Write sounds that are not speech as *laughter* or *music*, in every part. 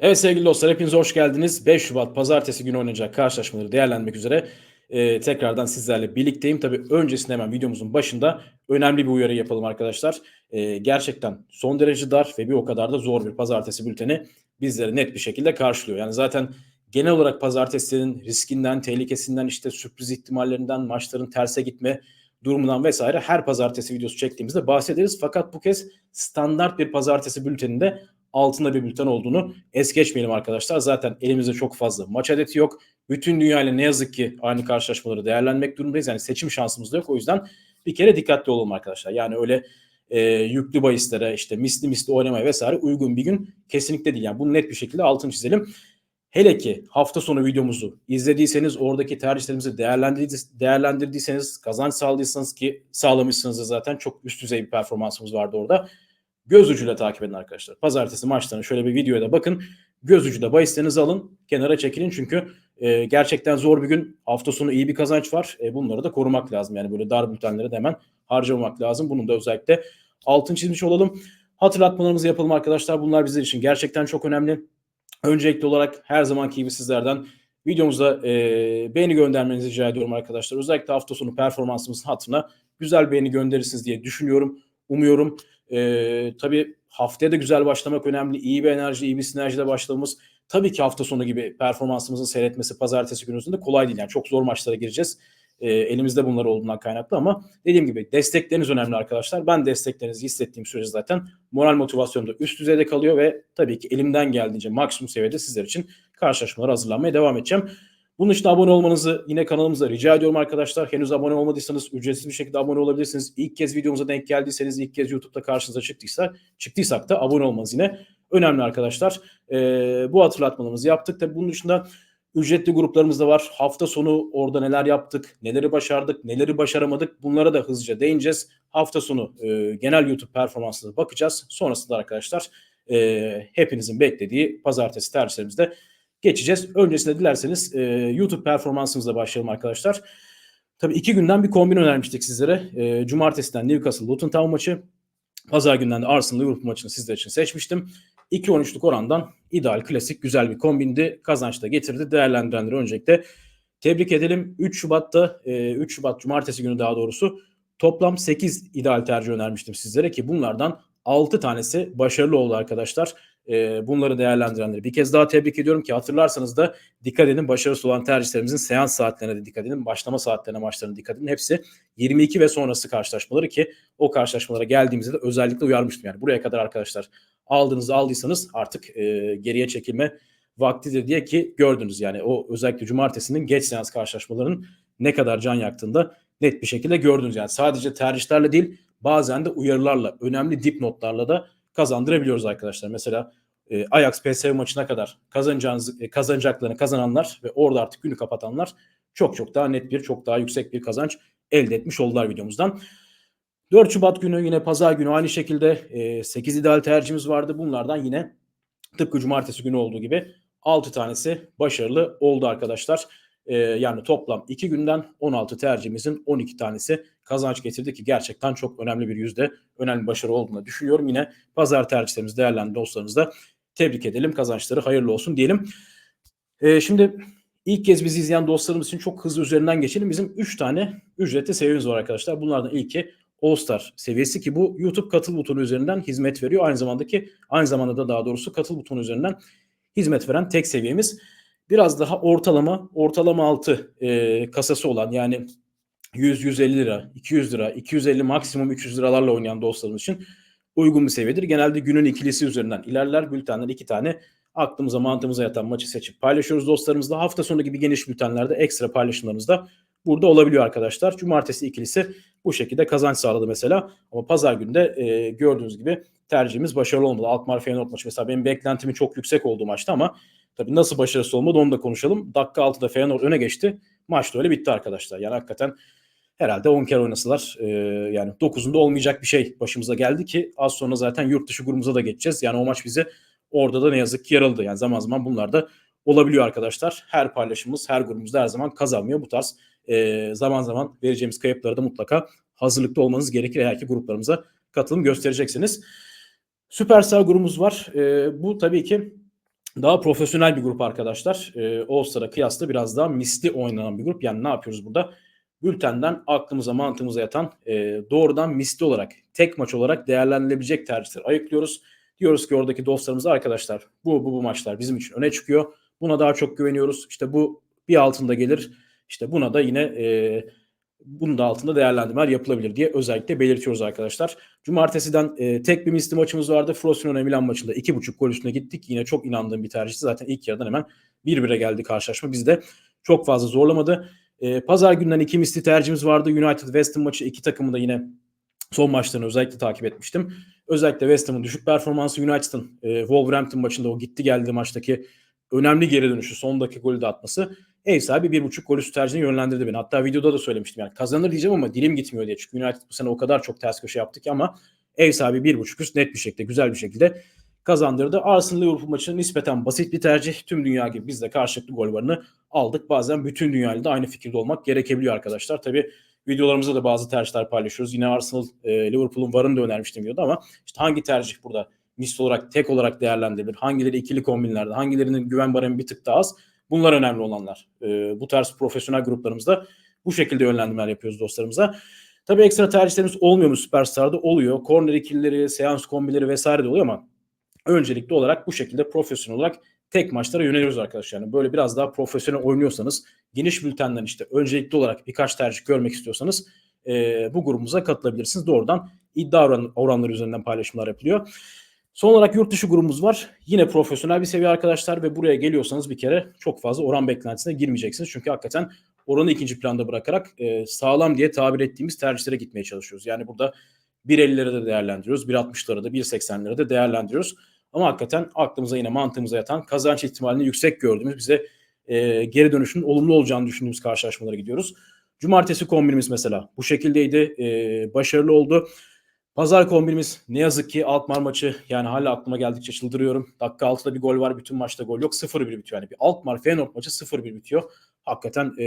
Evet sevgili dostlar hepiniz hoş geldiniz. 5 Şubat pazartesi günü oynanacak karşılaşmaları değerlendirmek üzere e, tekrardan sizlerle birlikteyim. Tabii öncesinde hemen videomuzun başında önemli bir uyarı yapalım arkadaşlar. E, gerçekten son derece dar ve bir o kadar da zor bir pazartesi bülteni bizleri net bir şekilde karşılıyor. Yani zaten genel olarak pazartesinin riskinden, tehlikesinden, işte sürpriz ihtimallerinden, maçların terse gitme durumundan vesaire her pazartesi videosu çektiğimizde bahsederiz. Fakat bu kez standart bir pazartesi bülteninde altında bir bülten olduğunu es geçmeyelim arkadaşlar. Zaten elimizde çok fazla maç adeti yok. Bütün dünyayla ne yazık ki aynı karşılaşmaları değerlendirmek durumundayız. Yani seçim şansımız da yok. O yüzden bir kere dikkatli olalım arkadaşlar. Yani öyle e, yüklü bahislere işte misli misli oynamaya vesaire uygun bir gün kesinlikle değil. Yani bunu net bir şekilde altını çizelim. Hele ki hafta sonu videomuzu izlediyseniz oradaki tercihlerimizi değerlendirdiyseniz kazanç sağladıysanız ki sağlamışsınız zaten çok üst düzey bir performansımız vardı orada göz ucuyla takip edin arkadaşlar. Pazartesi maçlarını şöyle bir videoya da bakın. Göz ucuyla bahislerinizi alın. Kenara çekilin çünkü e, gerçekten zor bir gün. Hafta sonu iyi bir kazanç var. E, bunları da korumak lazım. Yani böyle dar bültenleri de hemen harcamamak lazım. Bunun da özellikle altın çizmiş olalım. Hatırlatmalarımızı yapalım arkadaşlar. Bunlar bizler için gerçekten çok önemli. Öncelikli olarak her zamanki gibi sizlerden videomuza e, beğeni göndermenizi rica ediyorum arkadaşlar. Özellikle hafta sonu performansımızın hatırına güzel beğeni gönderirsiniz diye düşünüyorum. Umuyorum. E, tabii haftaya da güzel başlamak önemli. İyi bir enerji, iyi bir sinerjide başlamamız. Tabii ki hafta sonu gibi performansımızın seyretmesi pazartesi günü kolay değil. Yani çok zor maçlara gireceğiz. E, elimizde bunlar olduğundan kaynaklı ama dediğim gibi destekleriniz önemli arkadaşlar. Ben desteklerinizi hissettiğim sürece zaten moral motivasyonum da üst düzeyde kalıyor ve tabii ki elimden geldiğince maksimum seviyede sizler için karşılaşmalara hazırlanmaya devam edeceğim. Bunun için abone olmanızı yine kanalımıza rica ediyorum arkadaşlar. Henüz abone olmadıysanız ücretsiz bir şekilde abone olabilirsiniz. İlk kez videomuza denk geldiyseniz, ilk kez YouTube'da karşınıza çıktıysa, çıktıysak da abone olmanız yine önemli arkadaşlar. Ee, bu hatırlatmalarımızı yaptık. Tabii bunun dışında ücretli gruplarımız da var. Hafta sonu orada neler yaptık, neleri başardık, neleri başaramadık bunlara da hızlıca değineceğiz. Hafta sonu e, genel YouTube performansına bakacağız. Sonrasında arkadaşlar e, hepinizin beklediği pazartesi tercihlerimizde geçeceğiz. Öncesinde dilerseniz e, YouTube performansımızla başlayalım arkadaşlar. Tabii iki günden bir kombin önermiştik sizlere. E, Cumartesiden Newcastle Luton Town maçı. Pazar günden de Arsenal Liverpool maçını sizler için seçmiştim. 2-13'lük orandan ideal, klasik, güzel bir kombindi. Kazanç da getirdi. Değerlendirenleri öncelikle tebrik edelim. 3 Şubat'ta, e, 3 Şubat Cumartesi günü daha doğrusu toplam 8 ideal tercih önermiştim sizlere ki bunlardan 6 tanesi başarılı oldu arkadaşlar e, bunları değerlendirenleri bir kez daha tebrik ediyorum ki hatırlarsanız da dikkat edin başarısız olan tercihlerimizin seans saatlerine de dikkat edin. Başlama saatlerine maçlarına dikkat edin. Hepsi 22 ve sonrası karşılaşmaları ki o karşılaşmalara geldiğimizde de özellikle uyarmıştım. Yani buraya kadar arkadaşlar aldığınızı aldıysanız artık e, geriye çekilme vaktidir diye ki gördünüz. Yani o özellikle cumartesinin geç seans karşılaşmalarının ne kadar can yaktığında net bir şekilde gördünüz. Yani sadece tercihlerle değil bazen de uyarılarla, önemli dipnotlarla da kazandırabiliyoruz arkadaşlar. Mesela e, Ajax PSV maçına kadar kazanacağınız, e, kazanacaklarını kazananlar ve orada artık günü kapatanlar çok çok daha net bir, çok daha yüksek bir kazanç elde etmiş oldular videomuzdan. 4 Şubat günü yine pazar günü aynı şekilde e, 8 ideal tercihimiz vardı. Bunlardan yine tıpkı cumartesi günü olduğu gibi 6 tanesi başarılı oldu arkadaşlar. E, yani toplam 2 günden 16 tercihimizin 12 tanesi kazanç getirdi ki gerçekten çok önemli bir yüzde önemli başarı olduğunu düşünüyorum. Yine pazar tercihlerimiz değerlendiren dostlarımız da tebrik edelim. Kazançları hayırlı olsun diyelim. E, şimdi ilk kez bizi izleyen dostlarımız için çok hızlı üzerinden geçelim. Bizim 3 tane ücretli seviyemiz var arkadaşlar. Bunlardan ilki All Star seviyesi ki bu YouTube katıl butonu üzerinden hizmet veriyor. Aynı zamanda ki aynı zamanda da daha doğrusu katıl butonu üzerinden hizmet veren tek seviyemiz. Biraz daha ortalama, ortalama altı e, kasası olan yani 100-150 lira, 200 lira, 250 maksimum 300 liralarla oynayan dostlarımız için uygun bir seviyedir. Genelde günün ikilisi üzerinden ilerler. Bültenler iki tane aklımıza mantığımıza yatan maçı seçip paylaşıyoruz dostlarımızla. Hafta sonu gibi geniş bültenlerde ekstra paylaşımlarımız da burada olabiliyor arkadaşlar. Cumartesi ikilisi bu şekilde kazanç sağladı mesela. Ama pazar günde e, gördüğünüz gibi tercihimiz başarılı olmadı. Alkmaar Feyenoord maçı mesela benim beklentimin çok yüksek olduğu maçtı ama tabii nasıl başarısız olmadı onu da konuşalım. Dakika 6'da Feyenoord öne geçti. Maç da öyle bitti arkadaşlar. Yani hakikaten herhalde 10 kere oynasalar e, yani 9'unda olmayacak bir şey başımıza geldi ki az sonra zaten yurt dışı grubumuza da geçeceğiz. Yani o maç bize orada da ne yazık ki yarıldı. Yani zaman zaman bunlar da olabiliyor arkadaşlar. Her paylaşımımız her grubumuzda her zaman kazanmıyor. Bu tarz e, zaman zaman vereceğimiz kayıplara da mutlaka hazırlıklı olmanız gerekir eğer ki gruplarımıza katılım göstereceksiniz. Süperstar grubumuz var. E, bu tabii ki daha profesyonel bir grup arkadaşlar. E, All-Star'a kıyasla biraz daha misli oynanan bir grup. Yani ne yapıyoruz burada? Bültenden aklımıza mantığımıza yatan e, doğrudan misli olarak tek maç olarak değerlendirilebilecek tercihleri ayıklıyoruz. Diyoruz ki oradaki dostlarımıza arkadaşlar bu, bu bu maçlar bizim için öne çıkıyor. Buna daha çok güveniyoruz. İşte bu bir altında gelir. İşte buna da yine e, bunun da altında değerlendirmeler yapılabilir diye özellikle belirtiyoruz arkadaşlar. Cumartesiden e, tek bir misli maçımız vardı. Frosinone Milan maçında 2.5 gol üstüne gittik. Yine çok inandığım bir tercihti. Zaten ilk yarıdan hemen 1-1'e geldi karşılaşma. Biz de çok fazla zorlamadı. E, Pazar günden iki misli tercihimiz vardı. United West Ham maçı iki takımı da yine son maçlarını özellikle takip etmiştim. Özellikle West Ham'ın düşük performansı United'ın e, Wolverhampton maçında o gitti geldi maçtaki önemli geri dönüşü son dakika golü de atması ev sahibi bir buçuk gol üstü tercihine yönlendirdi beni. Hatta videoda da söylemiştim yani kazanır diyeceğim ama dilim gitmiyor diye. Çünkü United bu sene o kadar çok ters köşe yaptık ama ev sahibi bir buçuk üst net bir şekilde güzel bir şekilde kazandırdı. Arsenal Liverpool maçı nispeten basit bir tercih. Tüm dünya gibi biz de karşılıklı gol varını aldık. Bazen bütün dünyayla da aynı fikirde olmak gerekebiliyor arkadaşlar. Tabii videolarımızda da bazı tercihler paylaşıyoruz. Yine Arsenal e, Liverpool'un varını da önermiştim videoda ama işte hangi tercih burada misli olarak tek olarak değerlendirilir? Hangileri ikili kombinlerde? Hangilerinin güven baremi bir tık daha az? Bunlar önemli olanlar. E, bu tarz profesyonel gruplarımızda bu şekilde yönlendirmeler yapıyoruz dostlarımıza. Tabii ekstra tercihlerimiz olmuyor mu Süperstar'da? Oluyor. Corner ikilileri, seans kombileri vesaire de oluyor ama öncelikli olarak bu şekilde profesyonel olarak tek maçlara yöneliyoruz arkadaşlar. Yani böyle biraz daha profesyonel oynuyorsanız geniş bültenden işte öncelikli olarak birkaç tercih görmek istiyorsanız e, bu grubumuza katılabilirsiniz. Doğrudan iddia oran, oranları üzerinden paylaşımlar yapılıyor. Son olarak yurt dışı grubumuz var. Yine profesyonel bir seviye arkadaşlar ve buraya geliyorsanız bir kere çok fazla oran beklentisine girmeyeceksiniz. Çünkü hakikaten oranı ikinci planda bırakarak e, sağlam diye tabir ettiğimiz tercihlere gitmeye çalışıyoruz. Yani burada 1.50'lere de değerlendiriyoruz, 1.60'lara da 1.80'lere de değerlendiriyoruz. Ama hakikaten aklımıza yine mantığımıza yatan kazanç ihtimalini yüksek gördüğümüz bize e, geri dönüşün olumlu olacağını düşündüğümüz karşılaşmalara gidiyoruz. Cumartesi kombinimiz mesela bu şekildeydi. E, başarılı oldu. Pazar kombinimiz ne yazık ki Alkmaar maçı yani hala aklıma geldikçe çıldırıyorum. Dakika 6'da bir gol var bütün maçta gol yok 0-1 bitiyor. Yani bir Alkmaar Feyenoord maçı 0-1 bitiyor. Hakikaten e,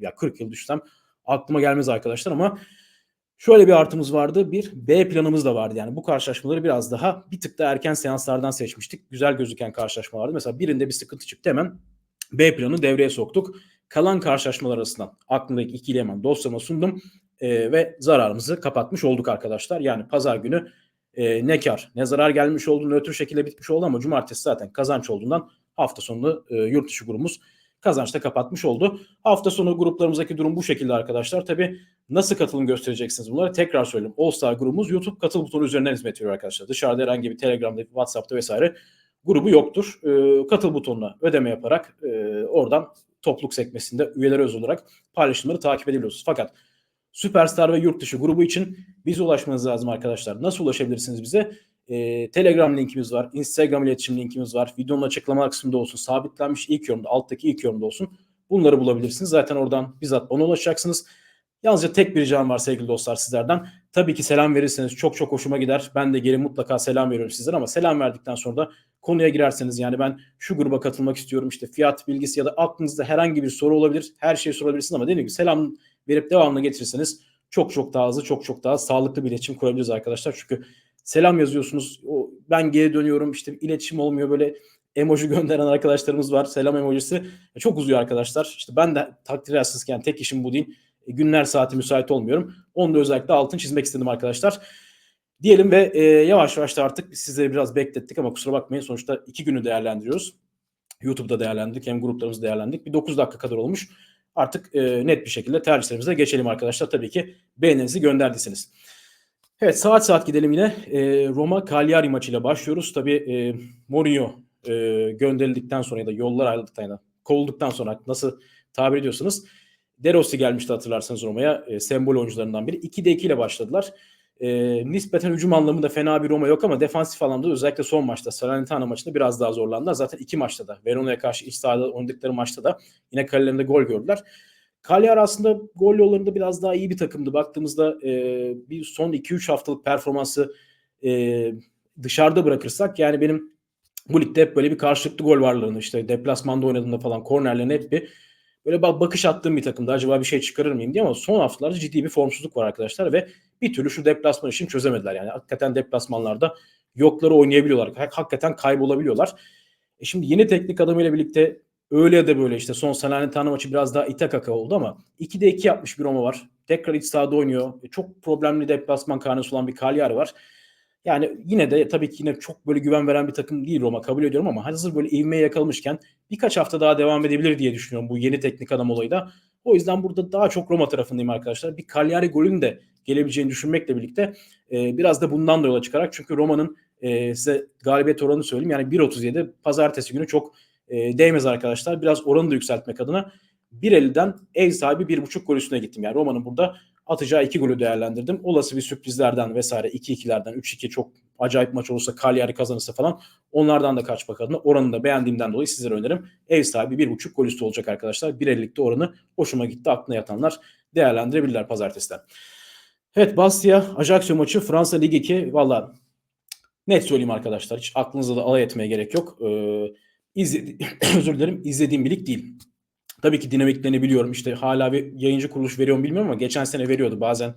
ya 40 yıl düşsem aklıma gelmez arkadaşlar ama şöyle bir artımız vardı. Bir B planımız da vardı. Yani bu karşılaşmaları biraz daha bir tık da erken seanslardan seçmiştik. Güzel gözüken karşılaşmalardı. Mesela birinde bir sıkıntı çıktı hemen B planı devreye soktuk. Kalan karşılaşmalar arasından aklımdaki ikili hemen dosyama sundum e, ve zararımızı kapatmış olduk arkadaşlar. Yani pazar günü e, ne kar ne zarar gelmiş oldu nötr şekilde bitmiş oldu ama cumartesi zaten kazanç olduğundan hafta sonu e, yurt dışı grubumuz kazançta kapatmış oldu. Hafta sonu gruplarımızdaki durum bu şekilde arkadaşlar. Tabi nasıl katılım göstereceksiniz bunları tekrar söyleyeyim. All Star grubumuz YouTube katıl butonu üzerinden hizmet veriyor arkadaşlar. Dışarıda herhangi bir Telegram'da, WhatsApp'ta vesaire grubu yoktur. E, katıl butonuna ödeme yaparak e, oradan topluluk sekmesinde üyeleri özel olarak paylaşımları takip edebiliyorsunuz. Fakat Süperstar ve yurt dışı grubu için bize ulaşmanız lazım arkadaşlar. Nasıl ulaşabilirsiniz bize? E, Telegram linkimiz var. Instagram iletişim linkimiz var. Videonun açıklama kısmında olsun. Sabitlenmiş ilk yorumda, alttaki ilk yorumda olsun. Bunları bulabilirsiniz. Zaten oradan bizzat bana ulaşacaksınız. Yalnızca tek bir ricam var sevgili dostlar sizlerden. Tabii ki selam verirseniz çok çok hoşuma gider. Ben de geri mutlaka selam veriyorum sizlere ama selam verdikten sonra da konuya girerseniz yani ben şu gruba katılmak istiyorum işte fiyat bilgisi ya da aklınızda herhangi bir soru olabilir. Her şeyi sorabilirsiniz ama dediğim gibi selam verip devamlı getirirseniz çok çok daha hızlı, çok çok daha sağlıklı bir iletişim kurabiliriz arkadaşlar. Çünkü selam yazıyorsunuz, o ben geri dönüyorum işte iletişim olmuyor böyle emoji *laughs* gönderen arkadaşlarımız var. Selam emojisi. Çok uzuyor arkadaşlar. İşte ben de takdir edersizken tek işim bu değil. E, günler saati müsait olmuyorum. Onu da özellikle altın çizmek istedim arkadaşlar. Diyelim ve e, yavaş yavaş da artık sizleri biraz beklettik ama kusura bakmayın. Sonuçta iki günü değerlendiriyoruz. YouTube'da değerlendirdik hem gruplarımızı değerlendirdik. Bir 9 dakika kadar olmuş. Artık e, net bir şekilde tercihlerimize geçelim arkadaşlar. Tabii ki beğeninizi gönderdiyseniz. Evet saat saat gidelim yine. E, Roma Cagliari maçıyla başlıyoruz. Tabii e, Mourinho e, gönderildikten sonra ya da yollar ayrıldıktan ya da kovulduktan sonra nasıl tabir ediyorsanız De Rossi gelmişti hatırlarsanız Roma'ya e, sembol oyuncularından biri. 2'de 2 ile başladılar. E, nispeten hücum anlamında fena bir Roma yok ama defansif alanda özellikle son maçta Salernitana maçında biraz daha zorlandılar. Zaten iki maçta da Verona'ya karşı iç sahada oynadıkları maçta da yine kalelerinde gol gördüler. Cagliari aslında gol yollarında biraz daha iyi bir takımdı. Baktığımızda e, bir son 2-3 haftalık performansı e, dışarıda bırakırsak yani benim bu ligde hep böyle bir karşılıklı gol varlığını işte deplasmanda oynadığında falan kornerlerin hep bir böyle bakış attığım bir takımda acaba bir şey çıkarır mıyım diye ama son haftalarda ciddi bir formsuzluk var arkadaşlar ve bir türlü şu deplasman işini çözemediler. Yani hakikaten deplasmanlarda yokları oynayabiliyorlar. Hakikaten kaybolabiliyorlar. E şimdi yeni teknik adamıyla birlikte öyle ya da böyle işte son Salernitana maçı biraz daha ite kaka oldu ama 2'de 2 yapmış bir Roma var. Tekrar iç sahada oynuyor. E çok problemli deplasman karnesi olan bir Cagliari var. Yani yine de tabii ki yine çok böyle güven veren bir takım değil Roma kabul ediyorum ama hazır böyle ivmeye yakalamışken birkaç hafta daha devam edebilir diye düşünüyorum bu yeni teknik adam olayı da. O yüzden burada daha çok Roma tarafındayım arkadaşlar. Bir Cagliari golünün de gelebileceğini düşünmekle birlikte e, biraz da bundan da yola çıkarak çünkü Roma'nın e, size galibiyet oranını söyleyeyim. Yani 1.37 pazartesi günü çok e, değmez arkadaşlar. Biraz oranı da yükseltmek adına 1.50'den ev sahibi 1.5 gol üstüne gittim. Yani Roma'nın burada atacağı iki golü değerlendirdim. Olası bir sürprizlerden vesaire 2-2'lerden 3-2 çok acayip maç olursa Cagliari kazanırsa falan onlardan da kaçmak adına oranını da beğendiğimden dolayı sizlere öneririm. Ev sahibi 1.5 gol üstü olacak arkadaşlar. 1.50'likte oranı hoşuma gitti. Aklına yatanlar değerlendirebilirler pazartesiden. Evet Bastia Ajaccio maçı Fransa Ligi 2 valla net söyleyeyim arkadaşlar. Hiç aklınızda da alay etmeye gerek yok. Ee, *coughs* özür dilerim izlediğim bir lig değil. Tabii ki dinamiklerini biliyorum. İşte hala bir yayıncı kuruluş veriyor mu bilmiyorum ama geçen sene veriyordu. Bazen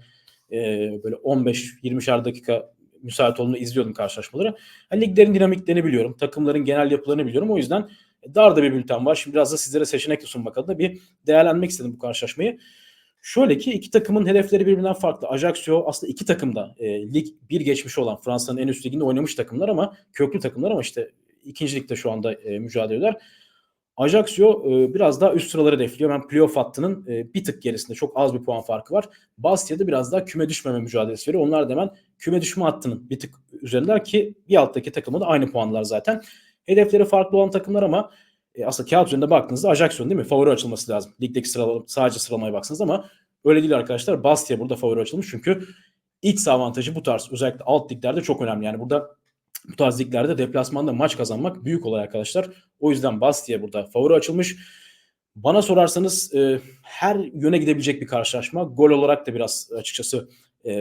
e, böyle 15-20'şer dakika müsait olduğunda izliyordum karşılaşmaları. Yani liglerin dinamiklerini biliyorum. Takımların genel yapılarını biliyorum. O yüzden dar da bir bülten var. Şimdi biraz da sizlere seçenek sunmak adına bir değerlendirmek istedim bu karşılaşmayı. Şöyle ki iki takımın hedefleri birbirinden farklı. Ajaccio aslında iki takım da e, lig bir geçmiş olan Fransa'nın en üst liginde oynamış takımlar ama köklü takımlar ama işte ikinci ligde şu anda e, mücadele ediyorlar. Ajaccio e, biraz daha üst sıraları hedefliyor. Ben playoff hattının e, bir tık gerisinde çok az bir puan farkı var. Bastia'da biraz daha küme düşmeme mücadelesi veriyor. Onlar da hemen küme düşme hattının bir tık üzerindeler ki bir alttaki takımda da aynı puanlar zaten. Hedefleri farklı olan takımlar ama e, aslında kağıt üzerinde baktığınızda Ajax'ın değil mi? Favori açılması lazım. Ligdeki sıralama, sadece sıralamaya baksanız ama öyle değil arkadaşlar. Bastia burada favori açılmış çünkü iç avantajı bu tarz özellikle alt liglerde çok önemli. Yani burada bu tarz liglerde deplasmanda maç kazanmak büyük olay arkadaşlar. O yüzden Bastia burada favori açılmış. Bana sorarsanız e, her yöne gidebilecek bir karşılaşma. Gol olarak da biraz açıkçası e,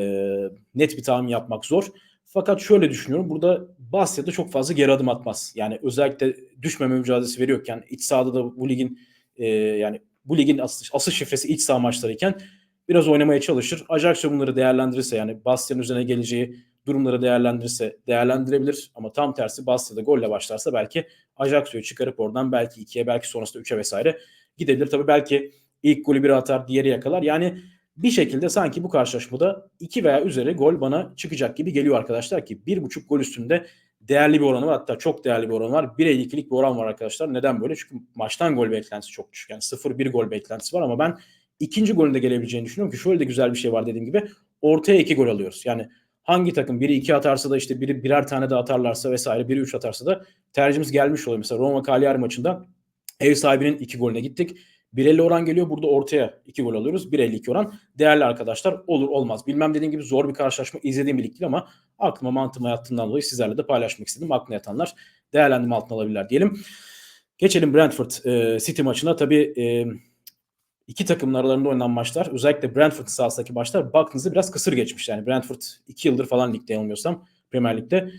net bir tahmin yapmak zor. Fakat şöyle düşünüyorum. Burada Basya'da çok fazla geri adım atmaz. Yani özellikle düşmeme mücadelesi veriyorken iç sahada da bu ligin e, yani bu ligin asıl, asıl şifresi iç saha maçlarıyken biraz oynamaya çalışır. Ajax bunları değerlendirirse yani Basya'nın üzerine geleceği durumları değerlendirirse değerlendirebilir. Ama tam tersi Basya'da golle başlarsa belki Ajax'ı çıkarıp oradan belki ikiye belki sonrasında üçe vesaire gidebilir. Tabii belki ilk golü bir atar diğeri yakalar. Yani bir şekilde sanki bu karşılaşmada iki veya üzeri gol bana çıkacak gibi geliyor arkadaşlar ki bir buçuk gol üstünde değerli bir oranı var. Hatta çok değerli bir oran var. 1.52'lik bir oran var arkadaşlar. Neden böyle? Çünkü maçtan gol beklentisi çok düşük. Yani 0-1 gol beklentisi var ama ben ikinci golünde gelebileceğini düşünüyorum ki şöyle de güzel bir şey var dediğim gibi. Ortaya iki gol alıyoruz. Yani hangi takım biri iki atarsa da işte biri birer tane de atarlarsa vesaire biri üç atarsa da tercihimiz gelmiş oluyor. Mesela Roma Cagliari maçında ev sahibinin iki golüne gittik. 1.50 oran geliyor. Burada ortaya 2 gol alıyoruz. 1.52 oran. Değerli arkadaşlar olur olmaz. Bilmem dediğim gibi zor bir karşılaşma izlediğim bir lig ama aklıma mantığıma yattığından dolayı sizlerle de paylaşmak istedim. Aklına yatanlar değerlendirme altına alabilirler diyelim. Geçelim Brentford e, City maçına. Tabii e, iki takımın aralarında oynanan maçlar özellikle Brentford sahasındaki maçlar baktığınızda biraz kısır geçmiş. Yani Brentford 2 yıldır falan ligde yanılmıyorsam Premier Lig'de.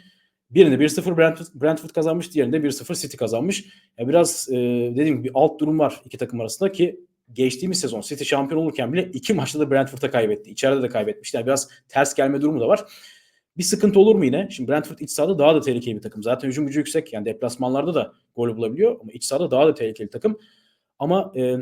Birinde 1-0 Brentford, Brentford kazanmış, diğerinde 1-0 City kazanmış. Ya biraz e, dediğim gibi bir alt durum var iki takım arasında ki geçtiğimiz sezon City şampiyon olurken bile iki maçta da Brentford'a kaybetti. İçeride de kaybetmişti. Yani biraz ters gelme durumu da var. Bir sıkıntı olur mu yine? Şimdi Brentford iç sahada daha da tehlikeli bir takım. Zaten hücum gücü yüksek. Yani deplasmanlarda da gol bulabiliyor. Ama iç sahada daha da tehlikeli takım. Ama e,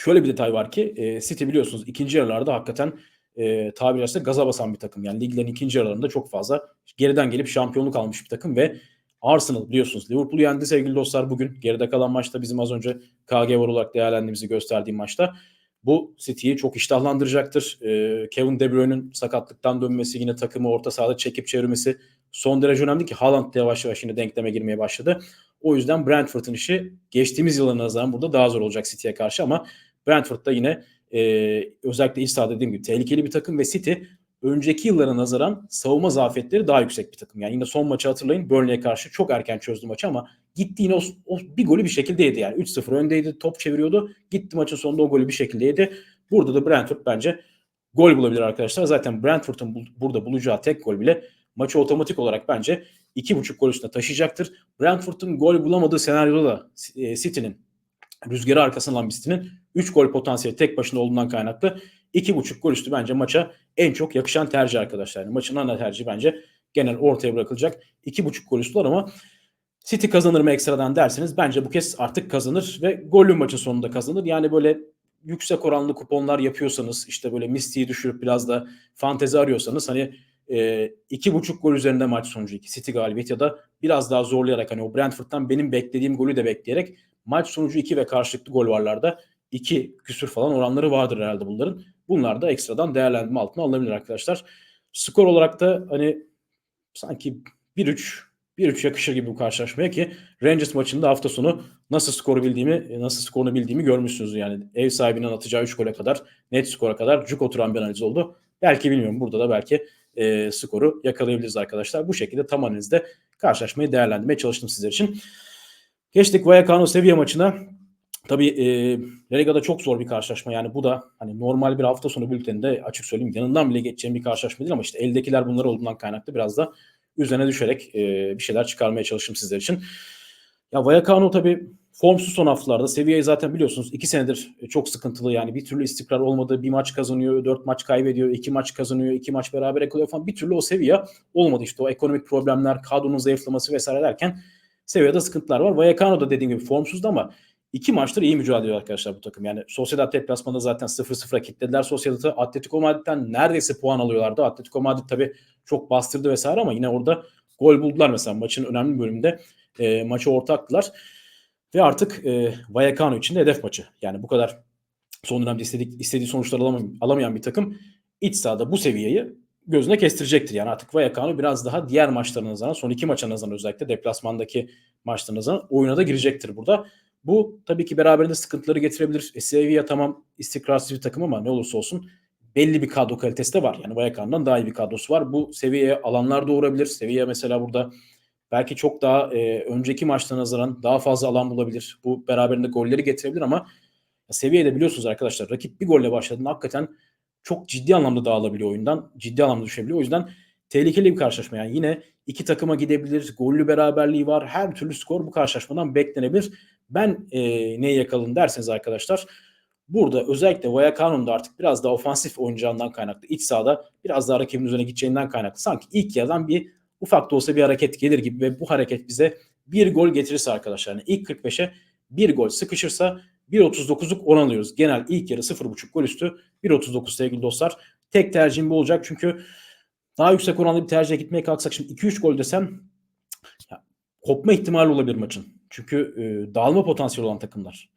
şöyle bir detay var ki e, City biliyorsunuz ikinci yarılarda hakikaten e, tabiri caizse gaza basan bir takım. Yani liglerin ikinci yarılarında çok fazla geriden gelip şampiyonluk almış bir takım ve Arsenal biliyorsunuz Liverpool'u yendi sevgili dostlar bugün. Geride kalan maçta bizim az önce KG var olarak değerlendiğimizi gösterdiğim maçta. Bu City'yi çok iştahlandıracaktır. Ee, Kevin De Bruyne'nin sakatlıktan dönmesi yine takımı orta sahada çekip çevirmesi son derece önemli ki Haaland yavaş yavaş yine denkleme girmeye başladı. O yüzden Brentford'un işi geçtiğimiz yıllara nazaran burada daha zor olacak City'ye karşı ama Brentford'da yine e, özellikle iç dediğim gibi tehlikeli bir takım ve City önceki yıllara nazaran savunma zafiyetleri daha yüksek bir takım. Yani yine son maçı hatırlayın Burnley'e karşı çok erken çözdü maçı ama gitti yine o, o bir golü bir şekilde yedi yani. 3-0 öndeydi top çeviriyordu. Gitti maçın sonunda o golü bir şekilde yedi. Burada da Brentford bence gol bulabilir arkadaşlar. Zaten Brentford'un bu, burada bulacağı tek gol bile maçı otomatik olarak bence 2.5 gol üstüne taşıyacaktır. Brentford'un gol bulamadığı senaryoda da e, City'nin rüzgarı arkasından alan bir City'nin 3 gol potansiyeli tek başına olduğundan kaynaklı 2.5 gol üstü bence maça en çok yakışan tercih arkadaşlar. Yani maçın ana tercihi bence genel ortaya bırakılacak. 2.5 gol üstü ama City kazanır mı ekstradan derseniz bence bu kez artık kazanır ve gollü maçın sonunda kazanır. Yani böyle yüksek oranlı kuponlar yapıyorsanız işte böyle Misty'yi düşürüp biraz da fantezi arıyorsanız hani e, iki buçuk gol üzerinde maç sonucu iki City galibiyet ya da biraz daha zorlayarak hani o Brentford'dan benim beklediğim golü de bekleyerek maç sonucu iki ve karşılıklı gol varlarda iki küsür falan oranları vardır herhalde bunların. Bunlar da ekstradan değerlendirme altına alınabilir arkadaşlar. Skor olarak da hani sanki 1-3 1-3 yakışır gibi bu karşılaşmaya ki Rangers maçında hafta sonu nasıl skoru bildiğimi, nasıl skorunu bildiğimi görmüşsünüz. Yani ev sahibinin atacağı 3 gole kadar, net skora kadar cuk oturan bir analiz oldu. Belki bilmiyorum burada da belki e, skoru yakalayabiliriz arkadaşlar. Bu şekilde tam analizde karşılaşmayı değerlendirmeye çalıştım sizler için. Geçtik Vallecano Sevilla maçına. Tabii e, La Liga'da çok zor bir karşılaşma. Yani bu da hani normal bir hafta sonu bülteninde açık söyleyeyim yanından bile geçeceğim bir karşılaşma değil ama işte eldekiler bunlar olduğundan kaynaklı biraz da üzerine düşerek e, bir şeyler çıkarmaya çalıştım sizler için. Ya Vallecano tabii formsuz son haftalarda. Sevilla'yı zaten biliyorsunuz iki senedir çok sıkıntılı yani bir türlü istikrar olmadı. Bir maç kazanıyor, dört maç kaybediyor, iki maç kazanıyor, iki maç beraber kalıyor falan. Bir türlü o Sevilla olmadı işte o ekonomik problemler, kadronun zayıflaması vesaire derken Sevilla'da sıkıntılar var. Vallecano da dediğim gibi formsuzdu ama iki maçtır iyi mücadele ediyor arkadaşlar bu takım. Yani Sociedad deplasmanında zaten 0-0'a kilitlediler Sociedad'ı. Atletico Madrid'den neredeyse puan alıyorlardı. Atletico Madrid tabii çok bastırdı vesaire ama yine orada gol buldular mesela maçın önemli bölümünde e, maçı ortaktılar. Ve artık e, Vallecano için de hedef maçı. Yani bu kadar son dönemde istedik, istediği sonuçlar alamayan, alamayan bir takım iç sahada bu seviyeyi gözüne kestirecektir. Yani artık Vallecano biraz daha diğer maçlarına nazaran, son iki maça özellikle deplasmandaki maçlarına nazaran oyuna da girecektir burada. Bu tabii ki beraberinde sıkıntıları getirebilir. E, Sevilla tamam istikrarsız bir takım ama ne olursa olsun belli bir kadro kalitesi de var. Yani Vallecano'dan daha iyi bir kadrosu var. Bu seviyeye alanlar doğurabilir. Seviye mesela burada belki çok daha e, önceki maçta nazaran daha fazla alan bulabilir. Bu beraberinde golleri getirebilir ama seviyede biliyorsunuz arkadaşlar rakip bir golle başladığında hakikaten çok ciddi anlamda dağılabiliyor oyundan. Ciddi anlamda düşebiliyor. O yüzden tehlikeli bir karşılaşma. Yani yine iki takıma gidebilir. Gollü beraberliği var. Her türlü skor bu karşılaşmadan beklenebilir. Ben e, neyi yakalım derseniz arkadaşlar burada özellikle Vallecano'nun da artık biraz daha ofansif oynayacağından kaynaklı iç sahada biraz daha rakibin üzerine gideceğinden kaynaklı sanki ilk yarıdan bir ufak da olsa bir hareket gelir gibi ve bu hareket bize bir gol getirirse arkadaşlar yani ilk 45'e bir gol sıkışırsa 1.39'luk oran alıyoruz. Genel ilk yarı 0.5 gol üstü 1.39 sevgili dostlar. Tek tercihim bu olacak çünkü daha yüksek oranlı bir tercihe gitmeye kalksak şimdi 2-3 gol desem ya, kopma ihtimali olabilir maçın. Çünkü e, dağılma potansiyeli olan takımlar.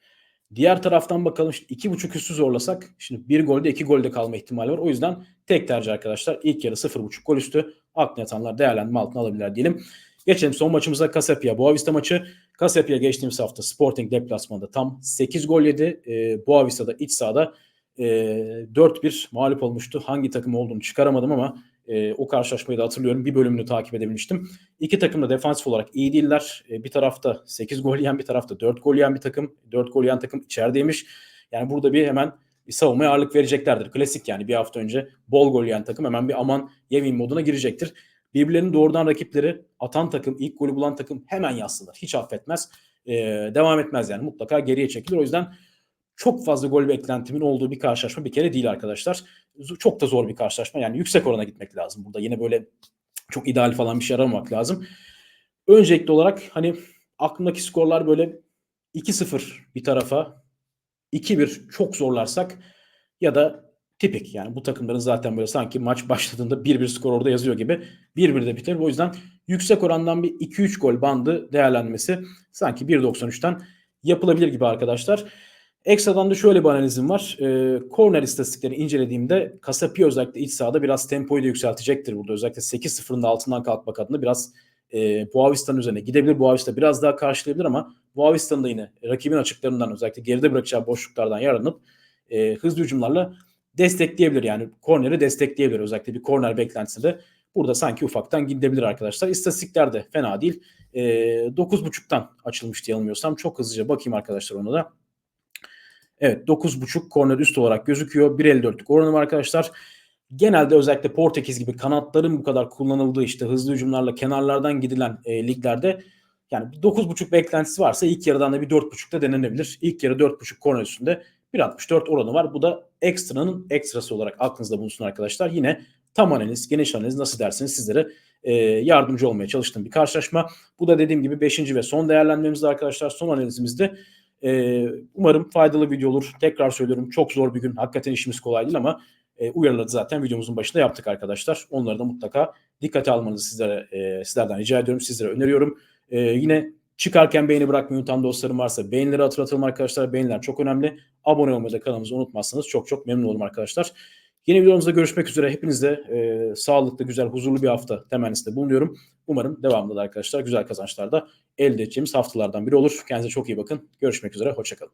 Diğer taraftan bakalım işte iki buçuk üstü zorlasak şimdi bir golde iki golde kalma ihtimali var. O yüzden tek tercih arkadaşlar ilk yarı sıfır buçuk gol üstü aklına yatanlar değerlendirme altına alabilirler diyelim. Geçelim son maçımıza Kasapia Boavista maçı. Kasapia geçtiğimiz hafta Sporting deplasmanda tam 8 gol yedi. E, Boavista'da iç sahada e, 4-1 mağlup olmuştu. Hangi takım olduğunu çıkaramadım ama e, o karşılaşmayı da hatırlıyorum. Bir bölümünü takip edebilmiştim. İki takım da defansif olarak iyi değiller. E, bir tarafta 8 gol yiyen bir tarafta 4 gol yiyen bir takım. 4 gol yiyen takım içerideymiş. Yani burada bir hemen bir savunmaya ağırlık vereceklerdir. Klasik yani bir hafta önce bol gol yiyen takım hemen bir aman yemeyeyim moduna girecektir. Birbirlerinin doğrudan rakipleri atan takım, ilk golü bulan takım hemen yassılar. Hiç affetmez. E, devam etmez yani mutlaka geriye çekilir. O yüzden çok fazla gol beklentimin olduğu bir karşılaşma bir kere değil arkadaşlar. Çok da zor bir karşılaşma. Yani yüksek orana gitmek lazım burada. Yine böyle çok ideal falan bir şey aramamak lazım. Öncelikli olarak hani aklımdaki skorlar böyle 2-0 bir tarafa 2-1 çok zorlarsak ya da tipik yani bu takımların zaten böyle sanki maç *laughs* başladığında 1-1 skor orada yazıyor gibi 1-1 de biter. O yüzden yüksek orandan bir 2-3 gol bandı değerlenmesi sanki 1.93'ten yapılabilir gibi arkadaşlar. Ekstradan da şöyle bir analizim var. E, corner istatistiklerini incelediğimde Kasapi özellikle iç sahada biraz tempoyu da yükseltecektir burada. Özellikle 8-0'ın da altından kalkmak adına biraz e, Boavista'nın üzerine gidebilir. Boavista biraz daha karşılayabilir ama Boavista'nın yine rakibin açıklarından özellikle geride bırakacağı boşluklardan yararlanıp e, hızlı hücumlarla destekleyebilir. Yani korneri destekleyebilir. Özellikle bir korner beklentisinde burada sanki ufaktan gidebilir arkadaşlar. İstatistikler de fena değil. E, 9.5'tan açılmış diye almıyorsam çok hızlıca bakayım arkadaşlar ona da. Evet 9.5 korner üst olarak gözüküyor. 1.54'lük oranı var arkadaşlar. Genelde özellikle Portekiz gibi kanatların bu kadar kullanıldığı işte hızlı hücumlarla kenarlardan gidilen e, liglerde yani 9.5 beklentisi varsa ilk yarıdan da bir 4.5'da denenebilir. İlk yarı 4.5 korner üstünde 1.64 oranı var. Bu da ekstranın ekstrası olarak aklınızda bulunsun arkadaşlar. Yine tam analiz, geniş analiz nasıl dersiniz sizlere e, yardımcı olmaya çalıştığım bir karşılaşma. Bu da dediğim gibi 5. ve son değerlendirmemizde arkadaşlar. Son analizimizde e, umarım faydalı video olur. Tekrar söylüyorum çok zor bir gün. Hakikaten işimiz kolay değil ama e, uyarıları zaten videomuzun başında yaptık arkadaşlar. Onları da mutlaka dikkate almanızı sizlere e, sizlerden rica ediyorum. Sizlere öneriyorum. E, yine çıkarken beğeni bırakmayı unutan dostlarım varsa beğenileri hatırlatalım arkadaşlar. Beğeniler çok önemli. Abone olmayı da kanalımızı unutmazsanız çok çok memnun olurum arkadaşlar. Yeni videomuzda görüşmek üzere. Hepinize e, sağlıklı, güzel, huzurlu bir hafta temennisinde bulunuyorum. Umarım devamında da arkadaşlar güzel kazançlar da elde edeceğimiz haftalardan biri olur. Kendinize çok iyi bakın. Görüşmek üzere. Hoşçakalın.